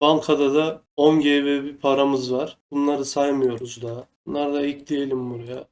Bankada da 10 GB bir paramız var. Bunları saymıyoruz daha. Bunları da ekleyelim buraya.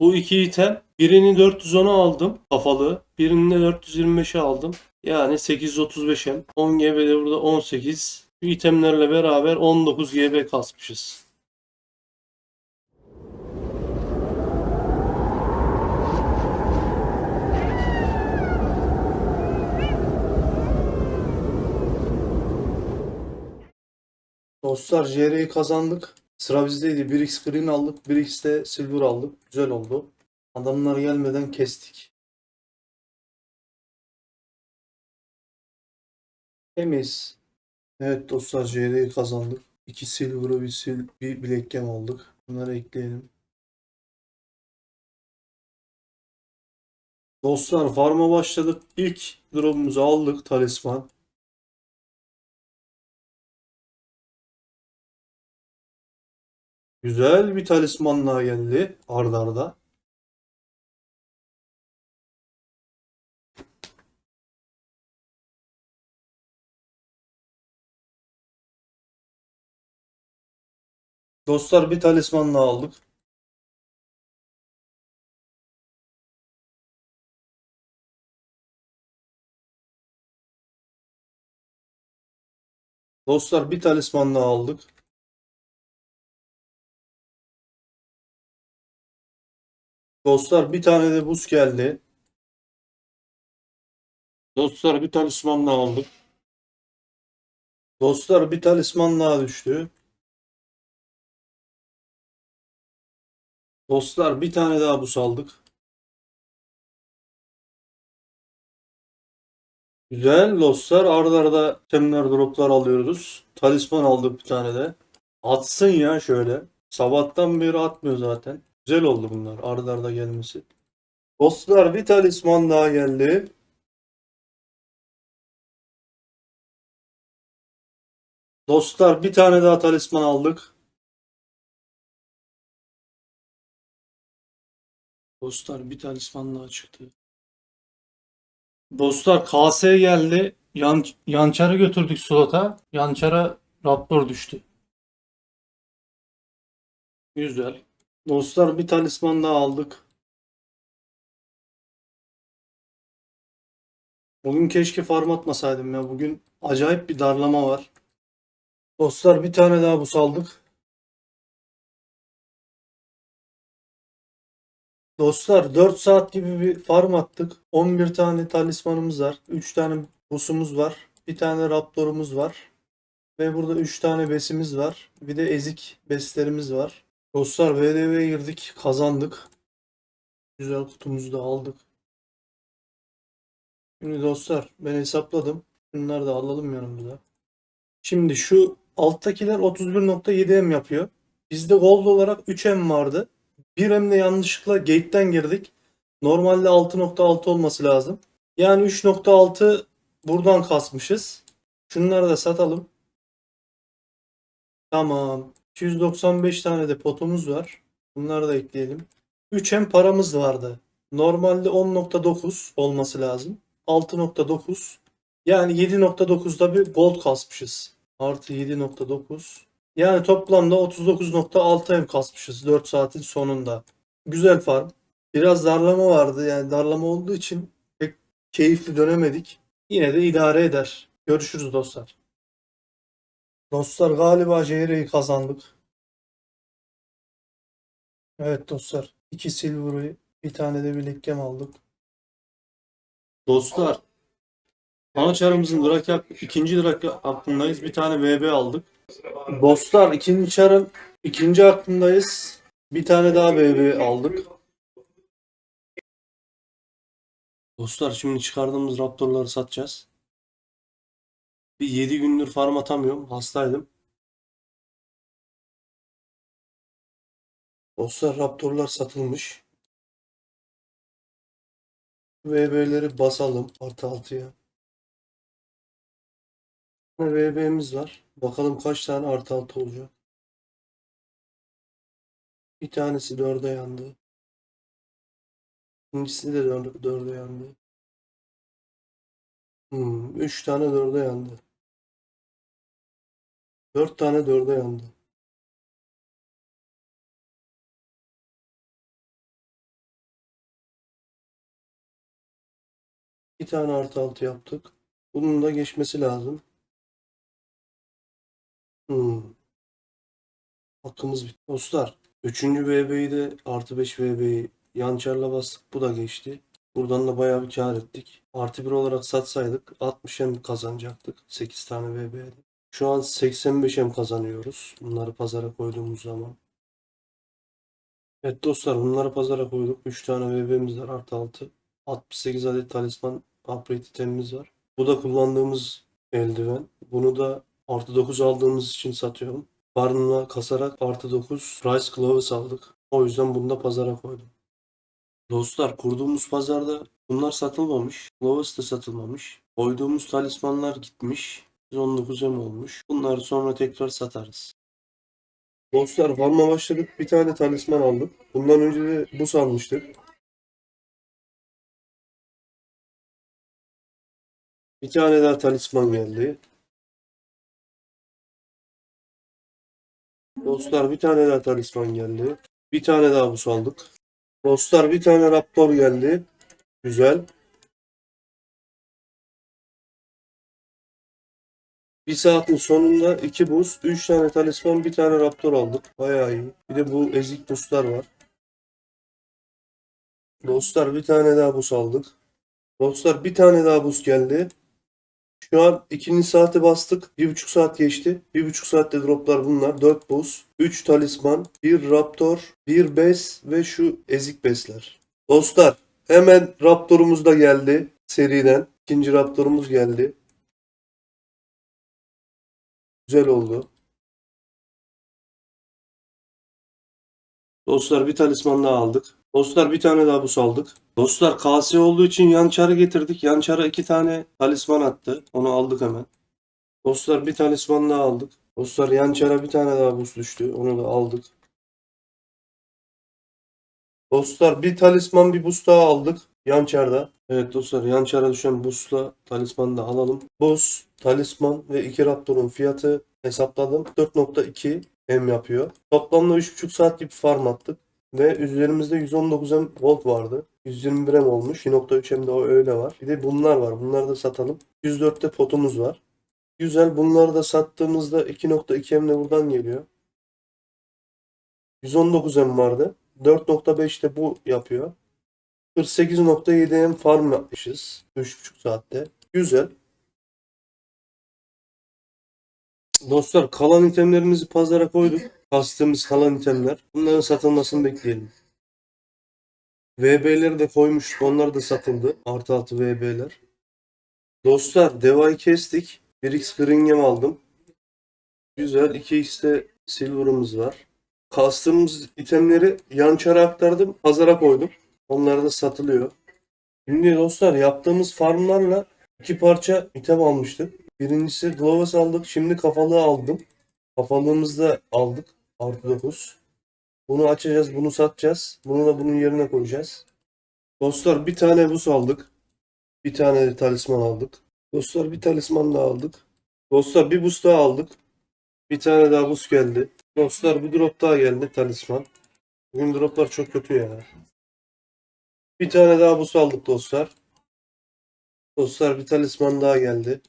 Bu iki item birini 410'a aldım kafalı. Birini de 425'e aldım. Yani 835'em. 10 GB de burada 18. Bu itemlerle beraber 19 GB kasmışız. Dostlar JR'yi kazandık. Sıra bizdeydi. 1x green aldık. 1x de silver aldık. Güzel oldu. Adamlar gelmeden kestik. Temiz. Evet dostlar JR'yi kazandık. 2 silver'ı bir, sil bir bilek gem aldık. Bunları ekleyelim. Dostlar farma başladık. İlk drop'umuzu aldık talisman. Güzel bir talismanla geldi arda arda. Dostlar bir talismanla aldık. Dostlar bir talismanla aldık. Dostlar bir tane de buz geldi. Dostlar bir talismanla aldık. Dostlar bir talisman daha düştü. Dostlar bir tane daha buz aldık. Güzel dostlar arda arada temler droplar alıyoruz. Talisman aldık bir tane de. Atsın ya şöyle. Sabahtan beri atmıyor zaten. Güzel oldu bunlar arda arda gelmesi. Dostlar bir talisman daha geldi. Dostlar bir tane daha talisman aldık. Dostlar bir talisman daha çıktı. Dostlar KS geldi. Yan, Yançar'ı götürdük slota. Yançar'a Raptor düştü. Güzel. Dostlar bir talisman daha aldık. Bugün keşke farm atmasaydım ya. Bugün acayip bir darlama var. Dostlar bir tane daha buz aldık. Dostlar 4 saat gibi bir farm attık. 11 tane talismanımız var. 3 tane busumuz var. Bir tane raptorumuz var. Ve burada 3 tane besimiz var. Bir de ezik beslerimiz var. Dostlar VDV'ye girdik. Kazandık. Güzel kutumuzu da aldık. Şimdi dostlar ben hesapladım. Bunları da alalım yanımıza. Şimdi şu alttakiler 31.7M yapıyor. Bizde gold olarak 3M vardı. 1M de yanlışlıkla gate'den girdik. Normalde 6.6 olması lazım. Yani 3.6 buradan kasmışız. Şunları da satalım. Tamam. 295 tane de potumuz var. Bunları da ekleyelim. 3M paramız vardı. Normalde 10.9 olması lazım. 6.9. Yani 7.9'da bir gold kasmışız. Artı 7.9. Yani toplamda 39.6 M kasmışız 4 saatin sonunda. Güzel farm. Biraz darlama vardı. Yani darlama olduğu için pek keyifli dönemedik. Yine de idare eder. Görüşürüz dostlar. Dostlar galiba JR'yi kazandık. Evet dostlar. 2 silver'ı bir tane de bilekkem aldık. Dostlar. Anaçarımızın drag ikinci drag hakkındayız. Bir tane VB aldık. Dostlar ikinci çarın ikinci hakkındayız. Bir tane daha VB aldık. Dostlar şimdi çıkardığımız raptorları satacağız. Bir 7 gündür farm atamıyorum. Hastaydım. Dostlar raptorlar satılmış. VB'leri basalım artı 6'ya. VB'miz var. Bakalım kaç tane artı 6 olacak. Bir tanesi 4'e yandı. İkincisi de 4'e yandı. Hmm, 3 tane 4'e yandı. 4 tane 4'e yandı. Bir tane artı 6 yaptık. Bunun da geçmesi lazım. Hmm. Hakkımız bitti. Dostlar, 3. VB'yi de artı 5 VB'yi yançarla bastık. Bu da geçti. Buradan da bayağı bir kar ettik. Artı 1 olarak satsaydık 60 hem kazanacaktık. 8 tane VB'de. Şu an 85 hem kazanıyoruz. Bunları pazara koyduğumuz zaman. Evet dostlar bunları pazara koyduk. 3 tane VB'miz var artı 6. 68 adet talisman upgrade itemimiz var. Bu da kullandığımız eldiven. Bunu da artı 9 aldığımız için satıyorum. Barınla kasarak artı 9 Rice Gloves aldık. O yüzden bunu da pazara koydum. Dostlar kurduğumuz pazarda bunlar satılmamış. Gloves de satılmamış. Koyduğumuz talismanlar gitmiş. 119 M olmuş. Bunları sonra tekrar satarız. Dostlar farma başladık. Bir tane talisman aldık. Bundan önce de buz almıştık. Bir tane daha talisman geldi. Dostlar bir tane daha talisman geldi. Bir tane daha buz aldık. Dostlar bir tane raptor geldi. Güzel. Bir saatin sonunda iki buz, üç tane talisman, bir tane raptor aldık. Bayağı iyi. Bir de bu ezik buzlar var. Dostlar bir tane daha buz aldık. Dostlar bir tane daha buz geldi. Şu an ikinci saate bastık. Bir buçuk saat geçti. Bir buçuk saatte droplar bunlar. Dört buz, üç talisman, bir raptor, bir bes ve şu ezik besler. Dostlar hemen raptorumuz da geldi seriden. İkinci raptorumuz geldi. Güzel oldu. Dostlar bir talisman daha aldık. Dostlar bir tane daha buz aldık. Dostlar KS olduğu için yan çarı getirdik. Yan çara iki tane talisman attı. Onu aldık hemen. Dostlar bir talisman daha aldık. Dostlar yan çara bir tane daha buz düştü. Onu da aldık. Dostlar bir talisman bir buz daha aldık. Yan çarda. Evet dostlar yan çara düşen buzla talismanı da alalım. Buz, talisman ve iki raptorun fiyatı hesapladım. 4.2 M yapıyor. Toplamda 3.5 saat gibi farm attık. Ve üzerimizde 119 M volt vardı. 121 M olmuş. 2.3 M de o öyle var. Bir de bunlar var. Bunları da satalım. 104'te potumuz var. Güzel. Bunları da sattığımızda 2.2 M de buradan geliyor. 119 M vardı. 4.5 de bu yapıyor. 48.7 M farm yapmışız. 3.5 saatte. Güzel. Dostlar kalan itemlerimizi pazara koyduk. Kastığımız kalan itemler. Bunların satılmasını bekleyelim. VB'leri de koymuştuk. Onlar da satıldı. Artı altı VB'ler. Dostlar devayı kestik. 1x Gringem aldım. Güzel. 2x'te Silver'ımız var. Kastığımız itemleri yan çara aktardım. Pazara koydum. Onlar da satılıyor. Şimdi dostlar yaptığımız farmlarla iki parça item almıştık. Birincisi Gloves aldık. Şimdi kafalığı aldım. Kafalığımızı da aldık. Artı 9. Bunu açacağız. Bunu satacağız. Bunu da bunun yerine koyacağız. Dostlar bir tane buz aldık. Bir tane de talisman aldık. Dostlar bir talisman daha aldık. Dostlar bir buz daha aldık. Bir tane daha buz geldi. Dostlar bir drop daha geldi talisman. Bugün droplar çok kötü ya. Bir tane daha buz aldık dostlar. Dostlar bir talisman daha geldi.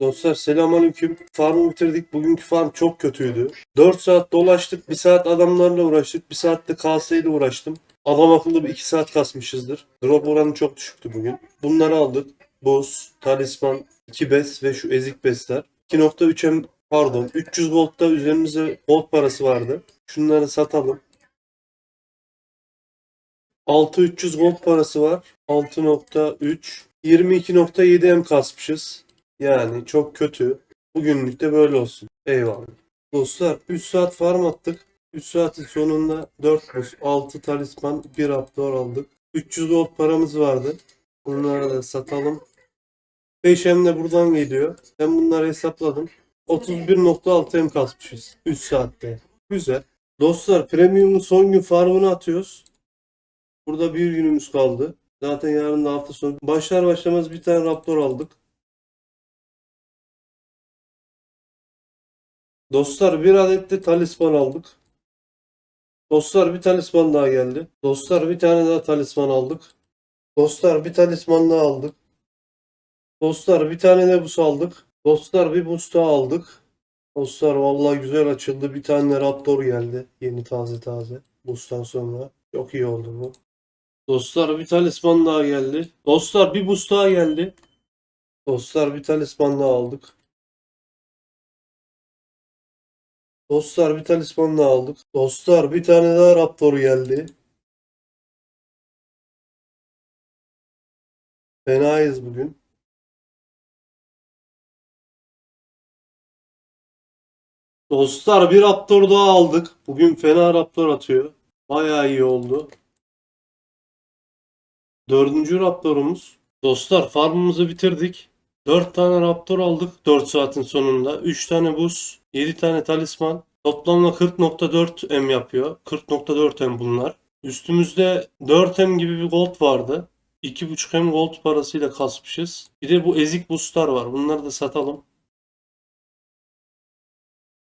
Dostlar selamünaleyküm. Farmı bitirdik. Bugünkü farm çok kötüydü. 4 saat dolaştık. 1 saat adamlarla uğraştık. 1 saat de KS ile uğraştım. Adam akıllı bir 2 saat kasmışızdır. Drop oranı çok düşüktü bugün. Bunları aldık. Buz, talisman, 2 bes ve şu ezik besler. 2.3 M pardon 300 gold'da üzerimizde gold parası vardı. Şunları satalım. 6300 gold parası var. 6.3 22.7 M kasmışız. Yani çok kötü. Bugünlük de böyle olsun. Eyvallah. Dostlar 3 saat farm attık. 3 saatin sonunda 4 buz, 6 talisman, 1 raptor aldık. 300 gold paramız vardı. Bunları da satalım. 5 M de buradan geliyor. Ben bunları hesapladım. 31.6 M kasmışız 3 saatte. Güzel. Dostlar premium'un son gün farmını atıyoruz. Burada bir günümüz kaldı. Zaten yarın da hafta sonu. Başlar başlamaz bir tane raptor aldık. Dostlar bir adet de talisman aldık. Dostlar bir talisman daha geldi. Dostlar bir tane daha talisman aldık. Dostlar bir talisman daha aldık. Dostlar bir tane de bus aldık. Dostlar bir bus daha aldık. Dostlar vallahi güzel açıldı. Bir tane Raptor geldi. Yeni taze taze. Bustan sonra. Çok iyi oldu bu. Dostlar bir talisman daha geldi. Dostlar bir bus daha geldi. Dostlar bir talisman daha aldık. Dostlar bir talisman daha aldık. Dostlar bir tane daha Raptor geldi. Fenayız bugün. Dostlar bir Raptor daha aldık. Bugün fena Raptor atıyor. Bayağı iyi oldu. Dördüncü Raptor'umuz. Dostlar farmımızı bitirdik. 4 tane Raptor aldık 4 saatin sonunda. 3 tane buz, 7 tane talisman. Toplamda 40.4 M yapıyor. 40.4 M bunlar. Üstümüzde 4 M gibi bir gold vardı. 2.5 M gold parasıyla kasmışız. Bir de bu ezik boostlar var. Bunları da satalım.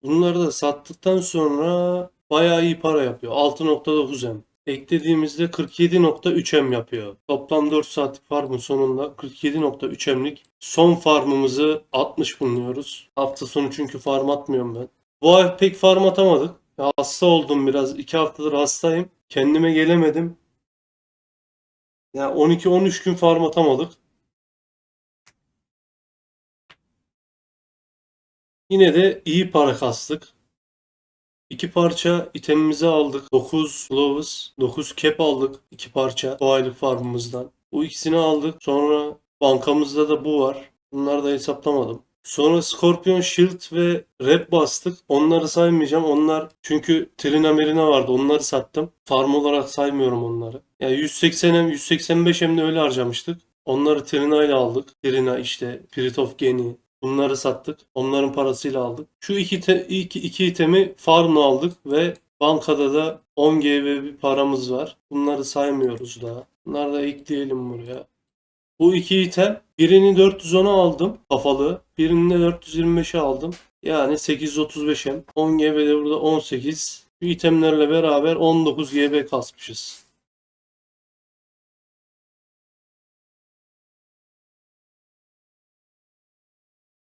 Bunları da sattıktan sonra bayağı iyi para yapıyor. 6.9 M. Eklediğimizde 47.3 M yapıyor. Toplam 4 saatlik farmın sonunda 47.3 M'lik son farmımızı atmış bulunuyoruz. Hafta sonu çünkü farm atmıyorum ben. Bu ay pek farm atamadık. Hasta oldum biraz. 2 haftadır hastayım. Kendime gelemedim. Ya 12-13 gün farm atamadık. Yine de iyi para kastık. İki parça itemimizi aldık. 9 gloves, 9 cap aldık. iki parça bu farmımızdan. Bu ikisini aldık. Sonra bankamızda da bu var. Bunları da hesaplamadım. Sonra Scorpion Shield ve Rep bastık. Onları saymayacağım. Onlar çünkü Trina Merina vardı. Onları sattım. Farm olarak saymıyorum onları. Yani 180M, 185M de öyle harcamıştık. Onları Trina ile aldık. Trina işte, Spirit of Geni, Bunları sattık. Onların parasıyla aldık. Şu iki, te, iki, iki itemi farmla aldık ve bankada da 10 GB bir paramız var. Bunları saymıyoruz daha. Bunları da ekleyelim buraya. Bu iki item birini 410'a aldım kafalı. Birini de 425'e aldım. Yani 835'em. 10 GB de burada 18. Bu itemlerle beraber 19 GB kasmışız.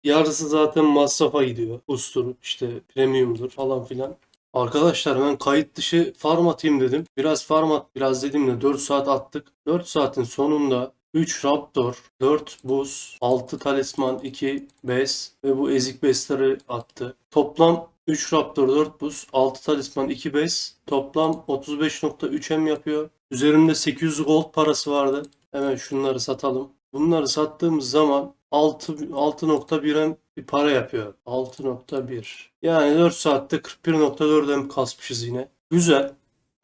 Yarısı zaten masrafa gidiyor. Boost'tur, işte premium'dur falan filan. Arkadaşlar ben kayıt dışı farm atayım dedim. Biraz farm at, biraz dedim de 4 saat attık. 4 saatin sonunda 3 Raptor, 4 buz, 6 talisman, 2 bes ve bu ezik besleri attı. Toplam 3 Raptor, 4 buz, 6 talisman, 2 bes. Toplam 35.3 M yapıyor. Üzerimde 800 gold parası vardı. Hemen şunları satalım. Bunları sattığımız zaman 6 6.1 M bir para yapıyor. 6.1. Yani 4 saatte 41.4 M kasmışız yine. Güzel.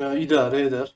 Yani idare eder.